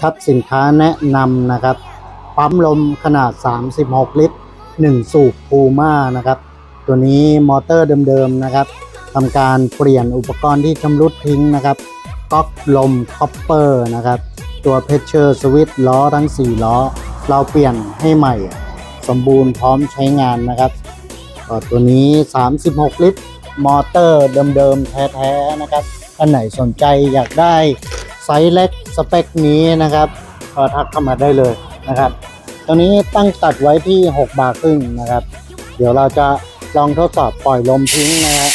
ครับสินค้าแนะนำนะครับ ปั๊มลมขนาด 36 ลิตร 1 สูบพูม่านะครับ ตัวนี้มอเตอร์เดิมๆนะครับทำการเปลี่ยนอุปกรณ์ที่ชำรุดทิ้งนะครับก๊อกลมคอปเปอร์นะครับ ตัวเพชเชอร์สวิตล้อทั้ง 4 ล้อ เราเปลี่ยนให้ใหม่ สมบูรณ์พร้อมใช้งานนะครับตัวนี้ 36 ลิตร มอเตอร์เดิมๆแท้ๆนะครับท่านไหนสนใจอยากได้ไซส์เล็ก เปคนี้นะครับก็ทักเข้ามาได้เลยนะครับตัวนี้ตั้งตัดไว้ที่ 6 บาร์ครึ่งนะครับ เดี๋ยวเราจะลองทดสอบปล่อยลมทิ้งนะฮะ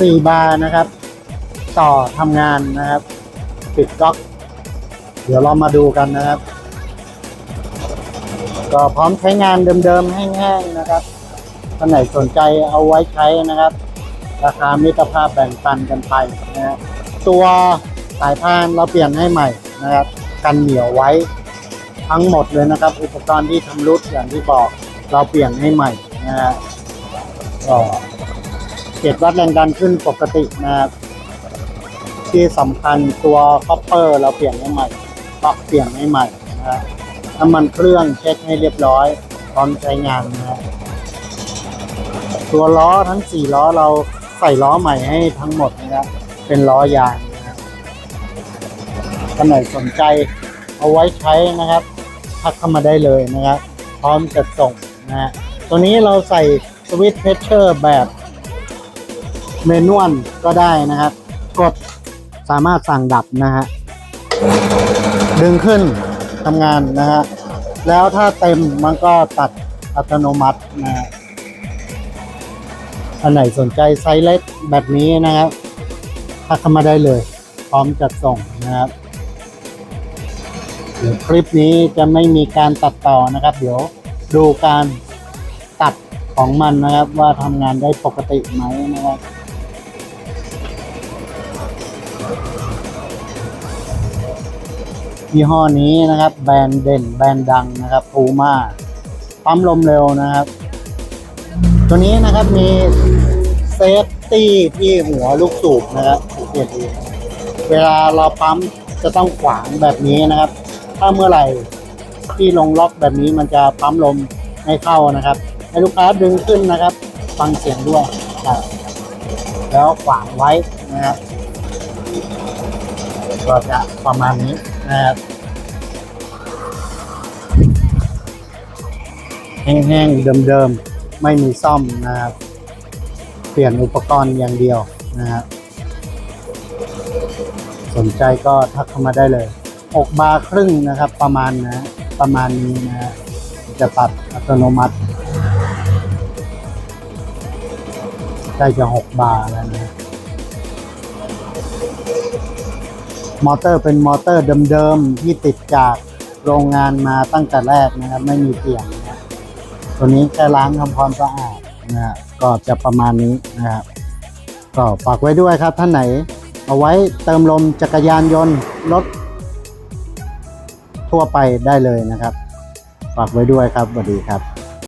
สี่บาร์นะครับ ต่อทำงานนะครับ ปิดก๊อก เดี๋ยวเรามาดูกันนะครับ ก็พร้อมใช้งานเดิมๆแห้งๆนะครับท่านไหนสนใจเอาไว้ใช้นะครับ ราคามิตรภาพแบ่งปันกันไปนะฮะตัวสายพานเราเปลี่ยนให้ใหม่นะครับ กันเหนียวไว้ทั้งหมดเลยนะครับ อุปกรณ์ที่ชำรุดอย่างที่บอกเราเปลี่ยนให้ใหม่นะฮะก็เกจวัดแรงดันขึ้นปกตินะครับที่สำคัญตัวคอปเปอร์เราเปลี่ยนให้ใหม่ปรับเปลี่ยนให้ใหม่นะฮะ น้ำมันเครื่องเช็คให้เรียบร้อย พร้อมใช้งานนะฮะตัวล้อทั้ง 4 ล้อเราใส่ล้อใหม่ให้ทั้งหมดนะครับเป็นล้อยางนะครับท่านไหนสนใจเอาไว้ใช้นะครับทักเข้ามาได้เลยนะครับ พร้อมจะส่งนะฮะตัวนี้เราใส่สวิตช์เพชเชอร์แบบเมนวลก็ได้นะครับ กดสามารถสั่งดับนะฮะดึงขึ้น ทำงานนะฮะแล้วถ้าเต็มมันก็ตัดอัตโนมัตินะฮะอันไหนสนใจไซส์เล็กแบบนี้นะครับทักเข้ามาได้เลย พร้อมจัดส่งนะครับเดี๋ยวคลิปนี้จะไม่มีการตัดต่อนะครับ เดี๋ยวดูการตัดของมันนะครับ ว่าทำงานได้ปกติไหมนะครับ ยี่ห้อนี้นะครับ แบรนด์เด่นแบรนด์ดังนะครับพูม่าปั๊มลมเร็วนะครับ ตัวนี้นะครับมีเซฟตี้ที่หัวลูกสูบนะครับสังเกตดูเวลาเราปั๊มจะต้องขวางแบบนี้นะครับ ถ้าเมื่อไหร่ที่ลงล็อกแบบนี้มันจะปั๊มลมไม่เข้านะครับ ให้ลูกค้าดึงขึ้นนะครับ ฟังเสียงด้วยครับแล้วขวางไว้นะครับก็จะประมาณนี้ นะครับแห้งๆเดิมๆ ไม่มีซ่อมนะครับ เปลี่ยนอุปกรณ์อย่างเดียวนะครับ สนใจก็ทักเข้ามาได้เลย6บาร์ครึ่งนะครับ ประมาณนะประมาณนี้นะฮะจะตัดอัตโนมัติใกล้จะ6บาร์แล้วนะ มอเตอร์เป็นมอเตอร์เดิมๆที่ติดจากโรงงานมาตั้งแต่แรกนะครับไม่มีเปลี่ยนนะตัวนี้แค่ล้างทำความสะอาดนะฮะก็จะประมาณนี้นะครับก็ฝากไว้ด้วยครับท่านไหน เอาไว้เติมลมจักรยานยนต์รถทั่วไปได้เลยนะครับ ฝากไว้ด้วยครับสวัสดีครับ